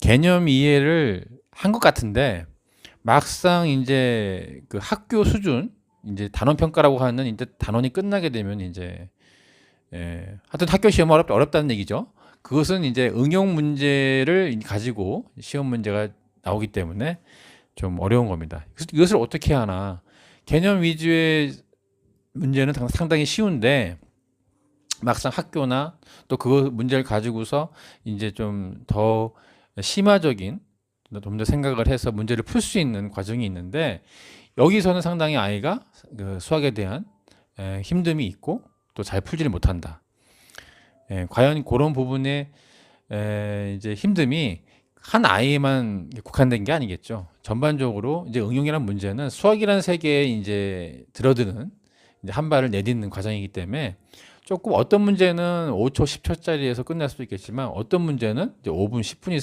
개념 이해를 한 것 같은데 막상 이제 그 학교 수준 이제 단원 평가라고 하는 이제 단원이 끝나게 되면 이제 예, 하여튼 학교 시험 어렵 어렵다는 얘기죠. 그것은 이제 응용 문제를 가지고 시험 문제가 나오기 때문에 좀 어려운 겁니다. 이것을 어떻게 하나 개념 위주의 문제는 당- 상당히 쉬운데 막상 학교나 또 그 문제를 가지고서 이제 좀더 심화적인 좀 더 생각을 해서 문제를 풀 수 있는 과정이 있는데 여기서는 상당히 아이가 그 수학에 대한 에, 힘듦이 있고 또 잘 풀지를 못한다. 예, 과연 그런 부분에 에, 이제 힘듦이 한 아이에만 국한된 게 아니겠죠. 전반적으로 이제 응용이라는 문제는 수학이라는 세계에 이제 들어드는 이제 한 발을 내딛는 과정이기 때문에 조금 어떤 문제는 5초, 10초짜리에서 끝날 수도 있겠지만 어떤 문제는 이제 5분, 10분이